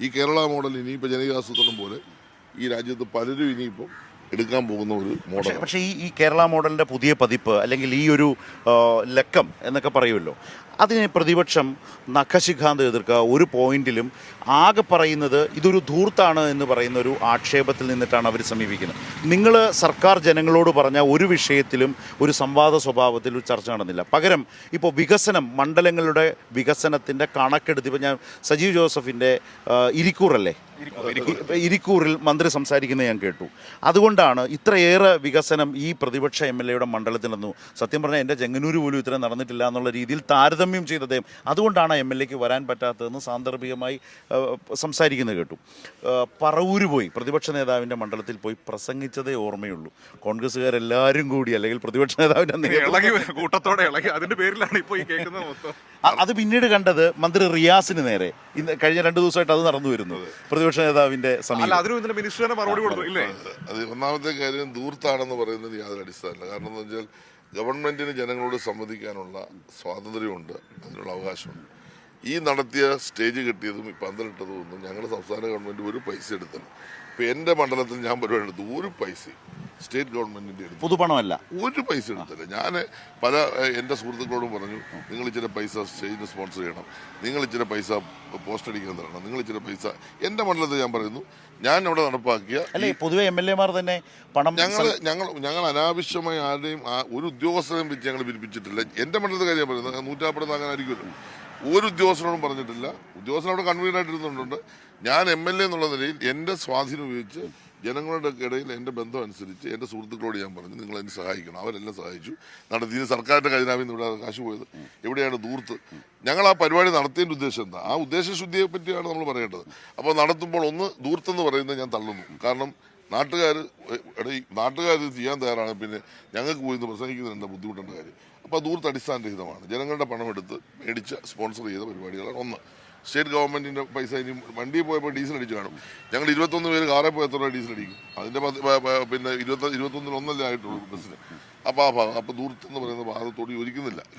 ഈ കേരള മോഡൽ ഇനിയിപ്പോൾ ജനകീയാസൂത്രണം പോലെ ഈ രാജ്യത്ത് പലരും ഇനിയിപ്പം എടുക്കാൻ പോകുന്ന ഒരു മോഡൽ പക്ഷേ ഈ ഈ കേരള മോഡലിന്റെ പുതിയ പതിപ്പ് അല്ലെങ്കിൽ ഈ ഒരു ലക്കം എന്നൊക്കെ പറയുമല്ലോ അതിനെ പ്രതിപക്ഷം നഖശിഖാന്ത് എതിർക്കുക. ഒരു പോയിന്റിലും ആകെ പറയുന്നത് ഇതൊരു ധൂർത്താണ് എന്ന് പറയുന്ന ഒരു ആക്ഷേപത്തിൽ നിന്നിട്ടാണ് അവർ സമീപിക്കുന്നത്. നിങ്ങൾ സർക്കാർ ജനങ്ങളോട് പറഞ്ഞ ഒരു വിഷയത്തിലും ഒരു സംവാദ സ്വഭാവത്തിൽ ഒരു ചർച്ച നടന്നില്ല. പകരം ഇപ്പോൾ വികസനം മണ്ഡലങ്ങളുടെ വികസനത്തിന്റെ കണക്കെടുത്ത് ഇപ്പോൾ ഞാൻ സജീവ് ജോസഫിന്റെ ഇരിക്കൂറല്ലേ? ഇരിക്കൂറിൽ മന്ത്രി സംസാരിക്കുന്നത് ഞാൻ കേട്ടു. അതുകൊണ്ടാണ് ഇത്രയേറെ വികസനം ഈ പ്രതിപക്ഷ എം എൽ എയുടെ മണ്ഡലത്തിൽ നടന്നു. സത്യം പറഞ്ഞാൽ എന്റെ ചെങ്ങന്നൂർ പോലും ഇത്ര നടന്നിട്ടില്ല എന്നുള്ള രീതിയിൽ താരതമ്യം ചെയ്ത അദ്ദേഹം. അതുകൊണ്ടാണ് എം എൽ എക്ക് വരാൻ പറ്റാത്തതെന്ന് സാന്ദർഭികമായി സംസാരിക്കുന്നത് കേട്ടു. പറവൂര് പോയി പ്രതിപക്ഷ നേതാവിന്റെ മണ്ഡലത്തിൽ പോയി പ്രസംഗിച്ചതേ ഓർമ്മയുള്ളൂ. കോൺഗ്രസ്സുകാരെല്ലാവരും കൂടി അല്ലെങ്കിൽ പ്രതിപക്ഷ നേതാവിന്റെ ഇളകി കൂട്ടത്തോടെ ഇളകി. അതിന്റെ പേരിലാണ് ഇപ്പോൾ ഈ കേൾക്കുന്നത് മൊത്തം. അത് പിന്നീട് കണ്ടത് മന്ത്രി റിയാസിന് നേരെ. ഇന്ന് കഴിഞ്ഞ രണ്ട് ദിവസമായിട്ട് അത് നടന്നു വരുന്നത് പ്രതിപക്ഷ നേതാവിന്റെ മറുപടി കൊടുത്തു അത് ഒന്നാമത്തെ കാര്യം ദൂർത്താണെന്ന് പറയുന്നത് യാതൊരു അടിസ്ഥാനമില്ല. കാരണം എന്ന് വെച്ചാൽ ഗവൺമെന്റിന് ജനങ്ങളോട് സംവദിക്കാനുള്ള സ്വാതന്ത്ര്യമുണ്ട് അതിനുള്ള അവകാശമുണ്ട്. ഈ നടത്തിയ സ്റ്റേജ് കിട്ടിയതും ഈ പന്തലിട്ടതും ഒന്നും ഞങ്ങളുടെ സംസ്ഥാന ഗവൺമെന്റ് ഒരു പൈസ എടുത്തില്ല. ഇപ്പൊ എന്റെ മണ്ഡലത്തിൽ ഞാൻ പരിപാടി എടുത്തു ഒരു പൈസ സ്റ്റേറ്റ് ഗവൺമെന്റിന്റെ എടുത്തു പൊതുപണമല്ല. ഒരു പൈസ എടുത്തില്ല. ഞാൻ പല എന്റെ എന്റെ സുഹൃത്തുക്കളോടും പറഞ്ഞു നിങ്ങൾ ഇച്ചിരി പൈസ സ്റ്റേജിന് സ്പോൺസർ ചെയ്യണം. നിങ്ങൾ ഇച്ചിരി പൈസ പോസ്റ്റ് അടിക്കാൻ തരണം. നിങ്ങൾ ഇച്ചിരി പൈസ എന്റെ മണ്ഡലത്തിൽ ഞാൻ പറയുന്നു ഞാൻ അവിടെ നടപ്പാക്കിയ അല്ലേ പൊതുവെ എം എൽ എമാർ തന്നെ പണം ഞങ്ങൾ ഞങ്ങൾ ഞങ്ങൾ അനാവശ്യമായി ആരുടെയും ഒരു ഉദ്യോഗസ്ഥനെയും വെച്ച് ഞങ്ങൾ പിരിപ്പിച്ചിട്ടില്ല. എന്റെ മണ്ഡലത്തിൽ കാര്യം പറയുന്നത് നൂറ്റാപ്പുറത്ത് അങ്ങനെ ആയിരിക്കുമല്ലോ. ഒരു ഉദ്യോഗസ്ഥനോടും പറഞ്ഞിട്ടില്ല. ഉദ്യോഗസ്ഥൻ അവിടെ കൺവീനർ ആയിട്ടിരുന്നുണ്ട് ഞാൻ എം എൽ എ എന്നുള്ള നിലയിൽ എന്റെ സ്വാധീനം ഉപയോഗിച്ച് ജനങ്ങളുടെ ഇടയിൽ എന്റെ ബന്ധം അനുസരിച്ച് എന്റെ സുഹൃത്തുക്കളോട് ഞാൻ പറഞ്ഞു നിങ്ങൾ എന്നെ സഹായിക്കണം. അവരെല്ലാം സഹായിച്ചു. നടത്തി ഇത് സർക്കാരിന്റെ ഖജനാവിൽ ഇവിടെ കാശ് പോയത്. എവിടെയാണ് ദൂർത്ത്? ഞങ്ങൾ ആ പരിപാടി നടത്തിയതിന്റെ ഉദ്ദേശം എന്താ? ആ ഉദ്ദേശശുദ്ധിയെ പറ്റിയാണ് നമ്മൾ പറയേണ്ടത്. അപ്പോൾ നടത്തുമ്പോൾ ഒന്ന് ദൂർത്തെന്ന് പറയുന്നത് ഞാൻ തള്ളുന്നു. കാരണം നാട്ടുകാർ നാട്ടുകാർ ഇത് ചെയ്യാൻ തയ്യാറാണ്. പിന്നെ ഞങ്ങൾക്ക് പോയി ഇത് പ്രസംഗിക്കുന്നതിന് ബുദ്ധിമുട്ടേണ്ട കാര്യം? അപ്പോൾ ദൂർത്ത് അടിസ്ഥാനരഹിതമാണ്. ജനങ്ങളുടെ പണമെടുത്ത് മേടിച്ച് സ്പോൺസർ ചെയ്ത പരിപാടികളാണ് ഒന്ന്. സ്റ്റേറ്റ് ഗവൺമെന്റിന്റെ പൈസ ഇനി വണ്ടിയിൽ പോയപ്പോൾ ഡീസൽ അടിച്ചു കാണും. ഞങ്ങൾ ഇരുപത്തൊന്ന് പേര് കാറിൽ പോയി എത്ര ഡീസൽ അടിക്കും? പ- പിന്നെ ഇരുപത്തി ഇരുപത്തൊന്നിൽ ഒന്നല്ലേ ആയിട്ടുള്ളൂ ബസ്സിന്. അപ്പോൾ ആ ഭാഗം അപ്പോൾ ദൂരത്തെന്ന് പറയുന്ന ഭാഗത്തോട് യോജിക്കുന്നില്ല.